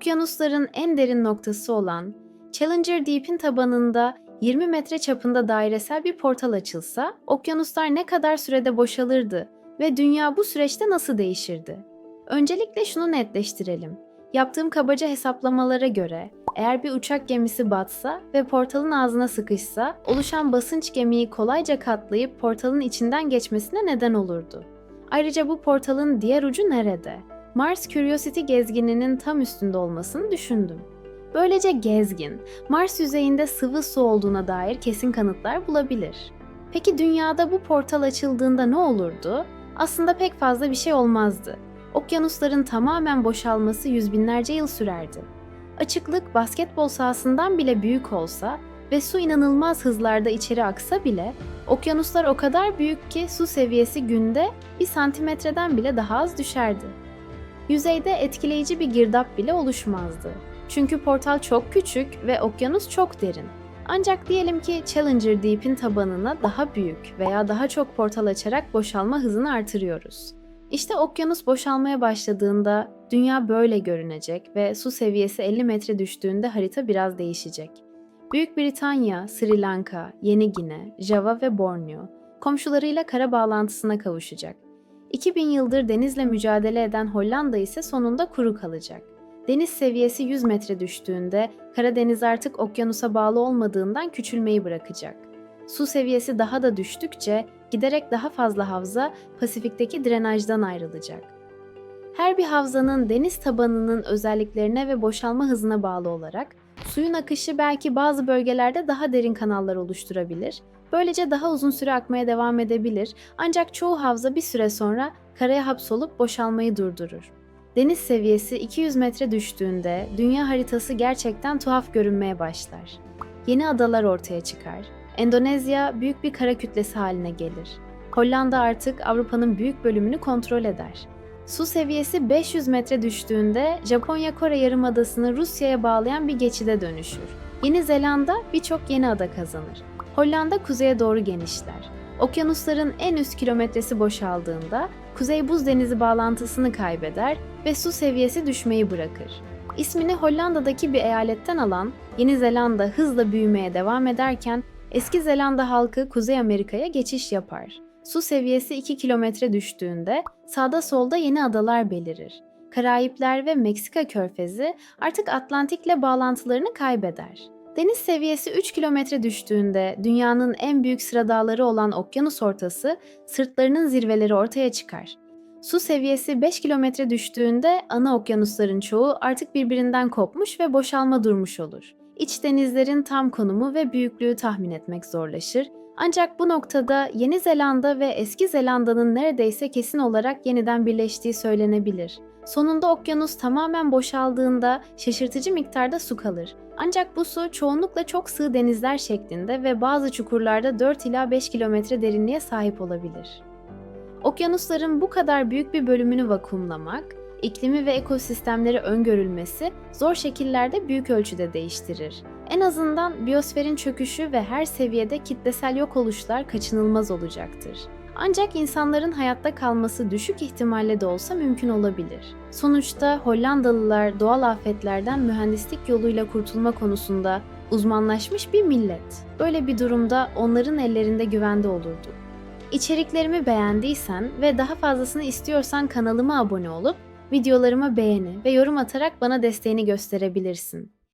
Okyanusların en derin noktası olan Challenger Deep'in tabanında 20 metre çapında dairesel bir portal açılsa, okyanuslar ne kadar sürede boşalırdı ve dünya bu süreçte nasıl değişirdi? Öncelikle şunu netleştirelim. Yaptığım kabaca hesaplamalara göre eğer bir uçak gemisi batsa ve portalın ağzına sıkışsa, oluşan basınç gemiyi kolayca katlayıp portalın içinden geçmesine neden olurdu. Ayrıca bu portalın diğer ucu nerede? Mars Curiosity gezgininin tam üstünde olmasını düşündüm. Böylece gezgin, Mars yüzeyinde sıvı su olduğuna dair kesin kanıtlar bulabilir. Peki dünyada bu portal açıldığında ne olurdu? Aslında pek fazla bir şey olmazdı. Okyanusların tamamen boşalması yüz binlerce yıl sürerdi. Açıklık basketbol sahasından bile büyük olsa ve su inanılmaz hızlarda içeri aksa bile okyanuslar o kadar büyük ki su seviyesi günde bir santimetreden bile daha az düşerdi. Yüzeyde etkileyici bir girdap bile oluşmazdı. Çünkü portal çok küçük ve okyanus çok derin. Ancak diyelim ki Challenger Deep'in tabanına daha büyük veya daha çok portal açarak boşalma hızını artırıyoruz. İşte okyanus boşalmaya başladığında dünya böyle görünecek ve su seviyesi 50 metre düştüğünde harita biraz değişecek. Büyük Britanya, Sri Lanka, Yeni Gine, Java ve Borneo komşularıyla kara bağlantısına kavuşacak. 2000 yıldır denizle mücadele eden Hollanda ise sonunda kuru kalacak. Deniz seviyesi 100 metre düştüğünde Karadeniz artık okyanusa bağlı olmadığından küçülmeyi bırakacak. Su seviyesi daha da düştükçe giderek daha fazla havza Pasifik'teki drenajdan ayrılacak. Her bir havzanın deniz tabanının özelliklerine ve boşalma hızına bağlı olarak suyun akışı belki bazı bölgelerde daha derin kanallar oluşturabilir. Böylece daha uzun süre akmaya devam edebilir ancak çoğu havza bir süre sonra karaya hapsolup boşalmayı durdurur. Deniz seviyesi 200 metre düştüğünde dünya haritası gerçekten tuhaf görünmeye başlar. Yeni adalar ortaya çıkar. Endonezya büyük bir kara kütlesi haline gelir. Hollanda artık Avrupa'nın büyük bölümünü kontrol eder. Su seviyesi 500 metre düştüğünde Japonya Kore Yarımadası'nı Rusya'ya bağlayan bir geçide dönüşür. Yeni Zelanda birçok yeni ada kazanır. Hollanda kuzeye doğru genişler. Okyanusların en üst kilometresi boşaldığında Kuzey Buz Denizi bağlantısını kaybeder ve su seviyesi düşmeyi bırakır. İsmini Hollanda'daki bir eyaletten alan Yeni Zelanda hızla büyümeye devam ederken Eski Zelanda halkı Kuzey Amerika'ya geçiş yapar. Su seviyesi 2 kilometre düştüğünde sağda solda yeni adalar belirir. Karayipler ve Meksika körfezi artık Atlantik'le bağlantılarını kaybeder. Deniz seviyesi 3 kilometre düştüğünde dünyanın en büyük sıra dağları olan okyanus ortası sırtlarının zirveleri ortaya çıkar. Su seviyesi 5 kilometre düştüğünde ana okyanusların çoğu artık birbirinden kopmuş ve boşalma durmuş olur. İç denizlerin tam konumu ve büyüklüğü tahmin etmek zorlaşır. Ancak bu noktada Yeni Zelanda ve Eski Zelanda'nın neredeyse kesin olarak yeniden birleştiği söylenebilir. Sonunda okyanus tamamen boşaldığında şaşırtıcı miktarda su kalır. Ancak bu su çoğunlukla çok sığ denizler şeklinde ve bazı çukurlarda 4 ila 5 kilometre derinliğe sahip olabilir. Okyanusların bu kadar büyük bir bölümünü vakumlamak, iklimi ve ekosistemleri öngörülmesi zor şekillerde büyük ölçüde değiştirir. En azından biyosferin çöküşü ve her seviyede kitlesel yok oluşlar kaçınılmaz olacaktır. Ancak insanların hayatta kalması düşük ihtimalle de olsa mümkün olabilir. Sonuçta Hollandalılar doğal afetlerden mühendislik yoluyla kurtulma konusunda uzmanlaşmış bir millet. Böyle bir durumda onların ellerinde güvende olurdu. İçeriklerimi beğendiysen ve daha fazlasını istiyorsan kanalıma abone olup videolarımı beğeni ve yorum atarak bana desteğini gösterebilirsin.